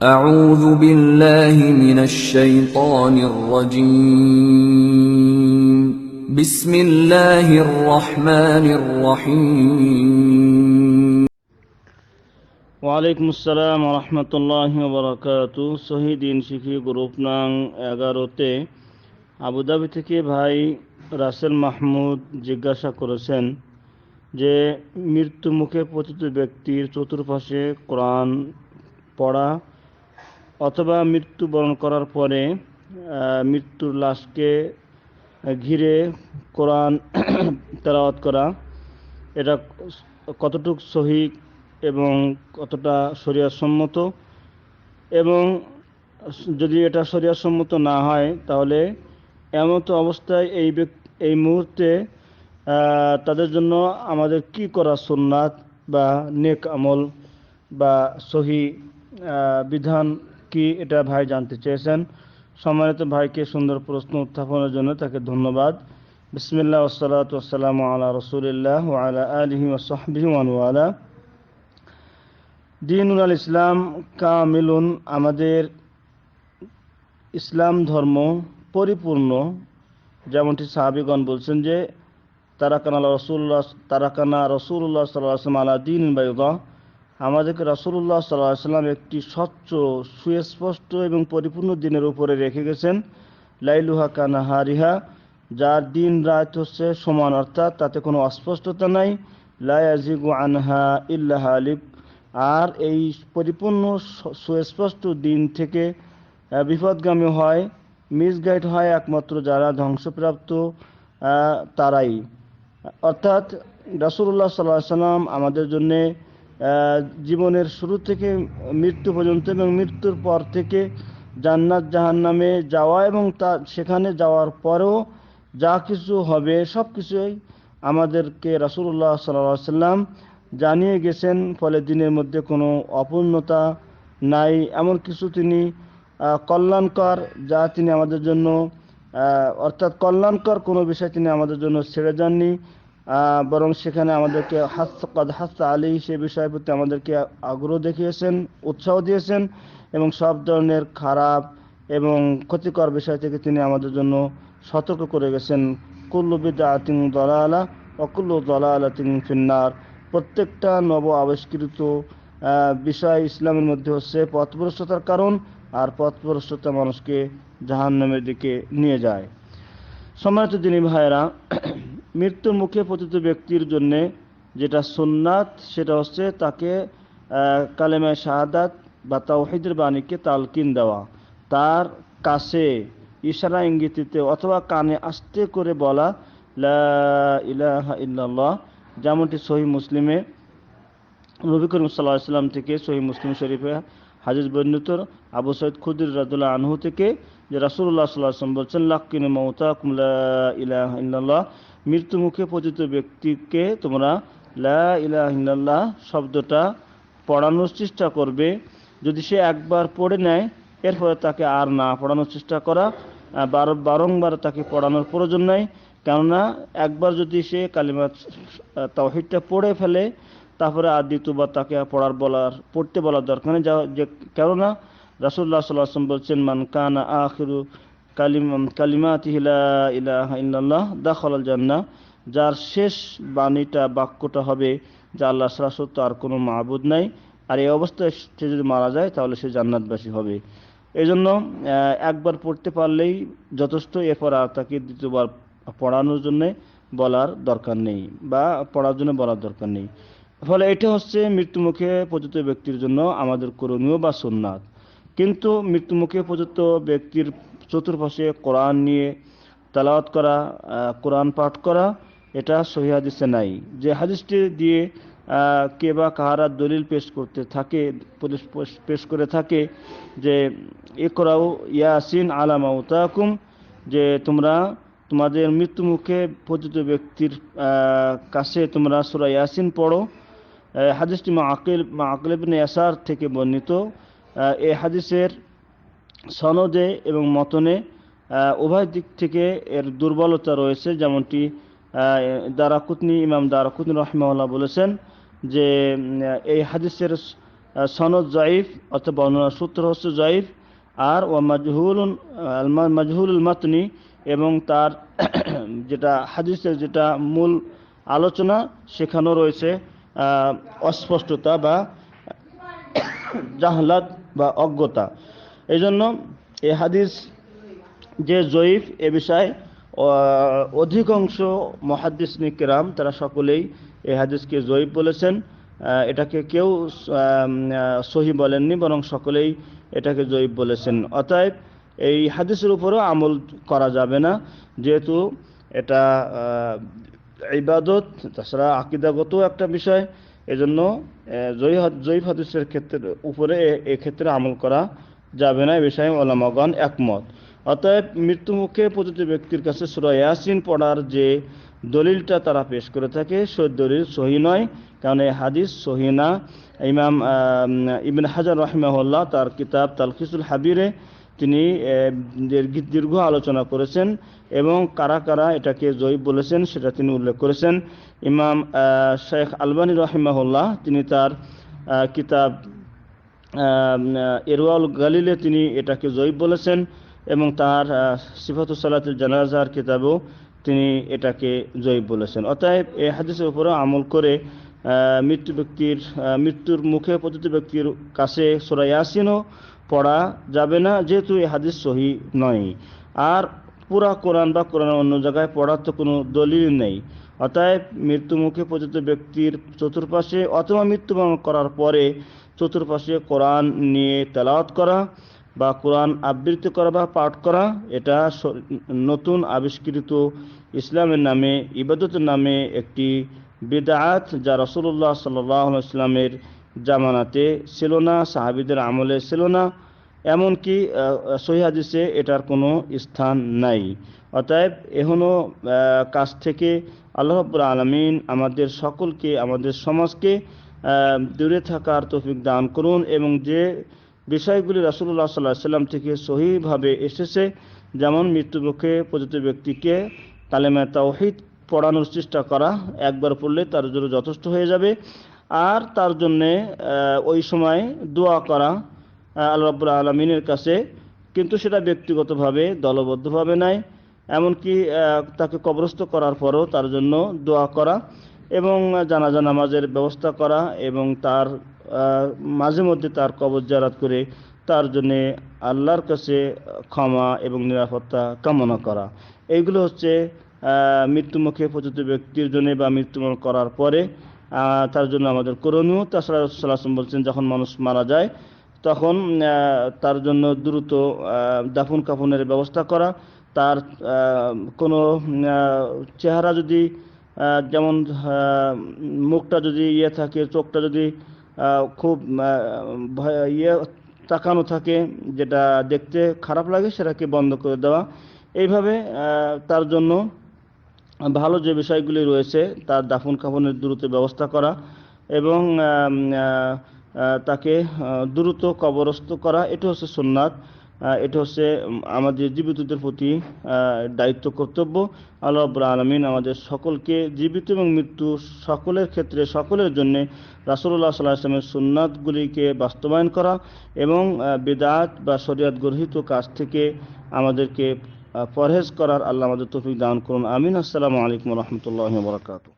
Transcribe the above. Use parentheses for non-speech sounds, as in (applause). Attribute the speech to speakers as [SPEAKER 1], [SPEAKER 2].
[SPEAKER 1] أعوذ بالله من الشيطان الرجيم بسم الله الرحمن الرحيم
[SPEAKER 2] ওয়ালাইকুম আসসালাম রহমতুল্লাহ বরকাত শহীদিন শিখি গ্রুপ নাং এগারোতে আবুধাবি থেকে ভাই রাসেল মাহমুদ জিজ্ঞাসা করেছেন যে মৃত্যু মুখে পতিত ব্যক্তির চতুর্পাশে কোরআন পড়া অথবা মৃত্যুবরণ করার পরে মৃত্যুর লাশকে ঘিরে কোরআন (coughs) তেলাওয়াত করা, এটা কতটুক সহি এবং কতটা শরিয়াসম্মত? এবং যদি এটা শরিয়াসম্মত না হয়, তাহলে এমন তো অবস্থায় এই এই মুহূর্তে তাদের জন্য আমাদের কি করা সুন্নাত বা নেক আমল বা সহি বিধান কি এটা ভাই জানতে চেয়েছেন? সম্মানিত ভাইকে সুন্দর প্রশ্ন উত্থাপনের জন্য তাকে ধন্যবাদ। বিসমিল্লাহ ওসালাত ওসালাম আলা রসুলিল্লাহ আলা আলহি ওসহবিহি ওয়ালা। দিনুল আল ইসলাম কামিলুন, আমাদের ইসলাম ধর্ম পরিপূর্ণ। যেমনটি সাহাবিগণ বলছেন যে, তারাকানা রসুল্লাহ তারাকানা রসুল্লাহ সাল্লাম আলা দিন বাইদা। আমাদেরকে রসুল্লাহ সাল্লাহ সাল্লাম একটি স্বচ্ছ, সুস্পষ্ট এবং পরিপূর্ণ দিনের উপরে রেখে গেছেন। লাইলুহা কানা হারিহা যার দিন রাত হচ্ছে সমান, অর্থাৎ তাতে কোনো অস্পষ্টতা নাই। লায়াজিগু আনহা ইল্লাহ আলিফ আর এই পরিপূর্ণ, সুস্পষ্ট দিন থেকে বিপদগামী হয়, মিসগাইড হয় একমাত্র যারা ধ্বংসপ্রাপ্ত তারাই। অর্থাৎ রাসুল্লাহ সাল্লাহ সাল্লাম আমাদের জন্যে জীবনের শুরু থেকে মৃত্যু পর্যন্ত এবং মৃত্যুর পর থেকে জান্নাত জাহান্নামে যাওয়া এবং তা সেখানে যাওয়ার পরেও যা কিছু হবে সব কিছুই আমাদেরকে রাসুল্লাহ সাল্লাহ সাল্লাম জানিয়ে গেছেন। ফলে দিনের মধ্যে কোনো অপূর্ণতা নাই, এমন কিছু তিনি কল্যাণকর যা তিনি আমাদের জন্য অর্থাৎ কল্যাণকর কোনো বিষয় তিনি আমাদের জন্য ছেড়ে যাননি। বরং সেখানে আমাদেরকে হাস্ত কদ হাস্ত আলী সে বিষয়ের প্রতি আমাদেরকে আগ্রহ দেখিয়েছেন, উৎসাহ দিয়েছেন এবং সব ধরনের খারাপ এবং ক্ষতিকর বিষয় থেকে তিনি আমাদের জন্য সতর্ক করে গেছেন। কুল্লু বিদা আতিং দলালা অকুল্লু দলালা তিন ফিন্নার। প্রত্যেকটা নব আবিষ্কৃত বিষয় ইসলামের মধ্যে হচ্ছে পথভ্রষ্টতার কারণ আর পথভ্রষ্টতা মানুষকে জাহান্নামের দিকে নিয়ে যায়। সম্মানিত দিনী ভাইয়েরা মৃত্যুর মুখে পতিত ব্যক্তির জন্য যেটা সুন্নাত, সেটা হচ্ছে তাকে কালেমায় শাহাদাত বা তাওহিদের বাণীকে তালকিন দেওয়া। তার কাছে ইশারা ইঙ্গিতিতে অথবা কানে আস্তে করে বলা ইলাহা যেমনটি সহি মুসলিমে নবী করিম সাল্লাহ থেকে সহি মুসলিম শরীফে হাজিজ বর্ণিত। আবু সৈয়দ খুদির রাদুল্লাহ আনহু থেকে যে রাসুল্লাহ সাল্লাহ আসলাম বলছেন, লাক্কিন মমতা কুমলা ইলাহ মৃত্যু মুখে পতিত ব্যক্তিকে তোমরা লা শব্দটা পড়ানোর চেষ্টা করবে। যদি সে একবার পড়ে নেয়, এরপরে তাকে আর না পড়ানোর চেষ্টা করা বার বারংবার তাকে পড়ানোর প্রয়োজন নাই। কেননা, একবার যদি সে কালিমা তাওহিদটা পড়ে ফেলে, তারপরে আর দ্বিতীয়বার তাকে পড়ার বলার, পড়তে বলার দরকার নেই। যা- যে কেননা রাসুল্লাহ সাল্লাহ আসলাম বলছেন, মান কানা আখিরু কালিম কালিমাতিহিলা ইলাহা ইল্লাল্লাহ, দাখলাল জান্নাহ যার শেষ বাণীটা, বাক্যটা হবে যে আল্লাহ সত্য আর কোনো মাহবুদ নাই। আর এই অবস্থায় সে যদি মারা যায়, তাহলে সে জান্নাতবাসী হবে। এই জন্য একবার পড়তে পারলেই যথেষ্ট এরপর আর তাকে দ্বিতীয়বার পড়ানোর জন্যে বলার দরকার নেই, বা পড়ার জন্য বলার দরকার নেই। ফলে এটা হচ্ছে মৃত্যুমুখে পতিত ব্যক্তির জন্য আমাদের করণীয় বা সুন্নাত। কিন্তু মৃত্যুমুখে পতিত ব্যক্তির চতুর্পাশে কোরআন নিয়ে তালাওয়াত করা কোরআন পাঠ করা, এটা সহি হাদিসে নাই। যে হাদিসটি দিয়ে কে বা কাহারা দলিল পেশ করতে থাকে পেশ- করে থাকে যে, ইকরাউ ইয়াসিন আলা মাউতাকুম যে তোমরা তোমাদের মৃত্যুমুখে পতিত ব্যক্তির কাছে তোমরা সূরা ইয়াসিন পড়ো। হাদিসটি মা আকিল মা আকিল ইবনে ইয়াসার থেকে বর্ণিত। এই হাদিসের সনদে এবং মতনে উভয় দিক থেকে এর দুর্বলতা রয়েছে। যেমনটি দারাকুতনি, ইমাম দারাকুতনি রহমাউল্লাহ বলেছেন যে এই হাদিসের সনদ জয়ীফ অর্থাৎ বর্ণনা সূত্র হচ্ছে জয়ীফ আর ও মাজহুল মাজহুল মাতনি এবং তার, (coughs) যেটা হাদিসের যেটা মূল আলোচনা, সেখানেও রয়েছে অস্পষ্টতা বা (coughs) জাহলাত বা অজ্ঞতা। এই জন্য এ হাদিস যে জয়ীফ এ বিষয়ে অধিকাংশ মহাদ্দিস নিকেরাম, তারা সকলেই এই হাদিসকে জয়ীফ বলেছেন। এটাকে কেউ সহি বলেননি, বরং সকলেই এটাকে জয়ীফ বলেছেন। অতএব এই হাদিসের উপরেও আমল করা যাবে না, যেহেতু এটা ইবাদত, তাছাড়া আকিদাগত একটা বিষয়। এজন্য জয়ী হাদিসের ক্ষেত্রে, উপরে এক্ষেত্রে আমল করা যাবে না, এ বিষয়ে ওলামাগণ একমত। অতএব মৃত্যুমুখে পতিত ব্যক্তির কাছে সুরা ইয়াসিন পড়ার যে দলিলটা তারা পেশ করে থাকে সে দলিল সহি নয়, কারণ এই হাদিস সহি না। ইমাম ইবিন ইবন হাজার রহমাহুল্লাহ তার কিতাব তালখিসুল হাবিরে তিনি দীর্ঘ- আলোচনা করেছেন এবং কারা কারা এটাকে জয়ীব বলেছেন সেটা তিনি উল্লেখ করেছেন। ইমাম শেখ আলবানী রহিমাহুল্লাহ, তিনি তার কিতাব এরওয়াল গালিলে তিনি এটাকে জয়ীব বলেছেন এবং তার সিফাতু সালাতুল জানাজার কিতাবেও তিনি এটাকে জয়ীব বলেছেন। অতএব এই হাদিসের উপরে আমল করে মৃত্যু ব্যক্তির মৃত্যুর মুখে পতিত ব্যক্তির কাছে সোরা ইয়াসিনও পড়া যাবে না, যেহেতু এই হাদিস সহি নয়। আর পুরা কোরআন বা কোরআনের অন্য জায়গায় পড়ার তো কোনো দলিল নেই। অতএব মৃত্যু মুখে পতিত ব্যক্তির চতুর্পাশে অথবা মৃত্যুবরণ করার পরে চতুর্পাশে কোরআন নিয়ে তেলাওয়াত করা বা কোরআন আবৃত্তি করা বা পাঠ করা, এটা নতুন আবিষ্কৃত ইসলামের নামে, ইবাদতের নামে একটি বিদাত যা রসুল্লাহ সাল্লাহ ইসলামের জামানাতে ছিল না সাহাবিদের আমলে ছিল না। এমনকি আহ, সহি এটার কোনো স্থান নাই। অতএব এখনও কাছ থেকে আল্লাহ রব্বুল আলমিন আমাদের সকলকে আমাদের সমাজকে দূরে থাকার তৌফিক দান করুন এবং যে বিষয়গুলি রাসুল্লাহ সাল্লাহ সাল্লাম থেকে সহিভাবে এসেছে যেমন মৃত্যুমুখে পতিত ব্যক্তিকে কালেমা তাওহিদ পড়ানোর চেষ্টা করা একবার পড়লে তার জন্য যথেষ্ট হয়ে যাবে। আর তার জন্যে ওই সময় দোয়া করা আল্লাহ রাব্বুল আলমিনের কাছে। কিন্তু সেটা ব্যক্তিগতভাবে, দলবদ্ধভাবে নাই। এমনকি তাকে কবরস্থ করার পরও তার জন্য দোয়া করা এবং জানাজা নামাজের ব্যবস্থা করা এবং তার মাঝে মধ্যে তার কবর জারাত করে তার জন্য আল্লাহর কাছে ক্ষমা এবং নিরাপত্তা কামনা করা। এইগুলো হচ্ছে মৃত্যুমুখে পতিত ব্যক্তির জন্য বা মৃত্যুবরণ করার পরে তার জন্য আমাদের করণীয়। তাছাড়া রসুল্লাহাম বলছেন, যখন মানুষ মারা যায়, তখন তার জন্য দ্রুত দাফন কাফনের ব্যবস্থা করা। তার কোনো চেহারা যদি যেমন মুখটা যদি ইয়ে থাকে, চোখটা যদি খুব ইয়ে তাকানো থাকে, যেটা দেখতে খারাপ লাগে, সেটাকে বন্ধ করে দেওয়া। এইভাবে তার জন্য ভালো যে বিষয়গুলি রয়েছে, তার দাফন কাফনের দ্রুত ব্যবস্থা করা এবং তাকে দ্রুত কবরস্থ করা, এটা হচ্ছে সুন্নাত। এটা হচ্ছে আমাদের জীবিতদের প্রতি দায়িত্ব কর্তব্য। আল্লাহ আলমিন আমাদের সকলকে জীবিত এবং মৃত্যু সকলের ক্ষেত্রে, সকলের জন্য রাসুল্লাহ সাল্লাহ আসলামের সুন্নাতগুলিকে বাস্তবায়ন করা এবং বেদাত বা শরিয়াত গর্হিত কাজ থেকে আমাদেরকে পরহেজ করার আল্লাহ আমাদের তৌফিক দান করুন। আমিন। আসসালামু আলাইকুম রহমতুল্লাহ বরকাত